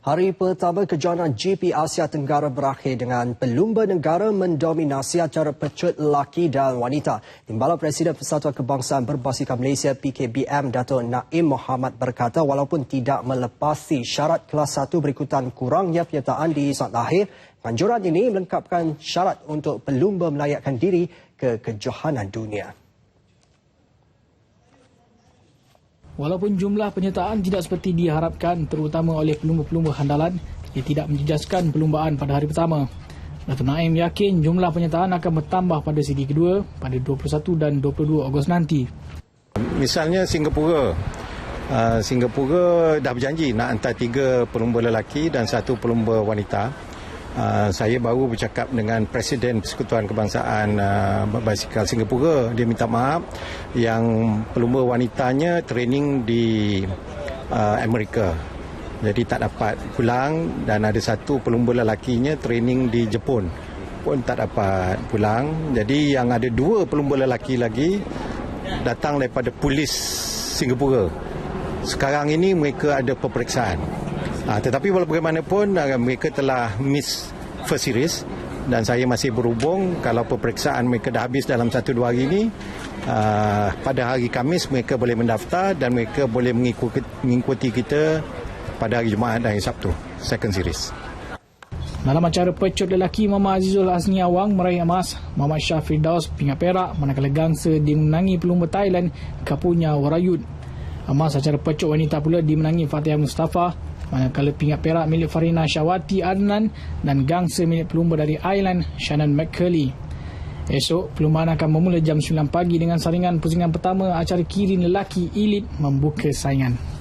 Hari pertama kejohanan GP Asia Tenggara berakhir dengan pelumba negara mendominasi acara pecut lelaki dan wanita. Timbalan Presiden Persatuan Kebangsaan Berbasikal Malaysia PKBM Dato' Naim Muhammad berkata walaupun tidak melepasi syarat kelas 1 berikutan kurangnya penyertaan di saat akhir, anjuran ini melengkapkan syarat untuk pelumba melayakkan diri ke kejohanan dunia. Walaupun jumlah penyertaan tidak seperti diharapkan terutama oleh pelumba-pelumba handalan, ia tidak menjejaskan perlumbaan pada hari pertama. Dato' Naim yakin jumlah penyertaan akan bertambah pada segi kedua pada 21 dan 22 Ogos nanti. Misalnya Singapura. Uh, Singapura dah berjanji nak hantar tiga pelumba lelaki dan satu pelumba wanita. Uh, saya baru bercakap dengan Presiden Persekutuan Kebangsaan uh, Basikal Singapura. Dia minta maaf yang pelumba wanitanya training di uh, Amerika. Jadi tak dapat pulang dan ada satu pelumba lelakinya training di Jepun pun tak dapat pulang. Jadi yang ada dua pelumba lelaki lagi datang daripada polis Singapura. Sekarang ini mereka ada peperiksaan. Ha, tetapi walaupun bagaimanapun uh, mereka telah miss first series dan saya masih berhubung kalau peperiksaan mereka dah habis dalam satu dua hari ini uh, pada hari Kamis mereka boleh mendaftar dan mereka boleh mengikuti, mengikuti kita pada hari Jumaat dan hari Sabtu second series. Dalam acara pecut lelaki Mama Azizul Azni Awang meraih emas, Mama Syafri Daus pingat perak manakala gangsa dimenangi pelumba Thailand Kapunya Warayut. Emas acara pecut wanita pula dimenangi Fatihah Mustafa manakala pingat perak milik Farina Syawati Adnan dan gangsa milik pelumba dari Ireland Shannon McCurley. Esok, perlumbaan akan bermula jam 9 pagi dengan saringan pusingan pertama acara kirin lelaki elit membuka saingan.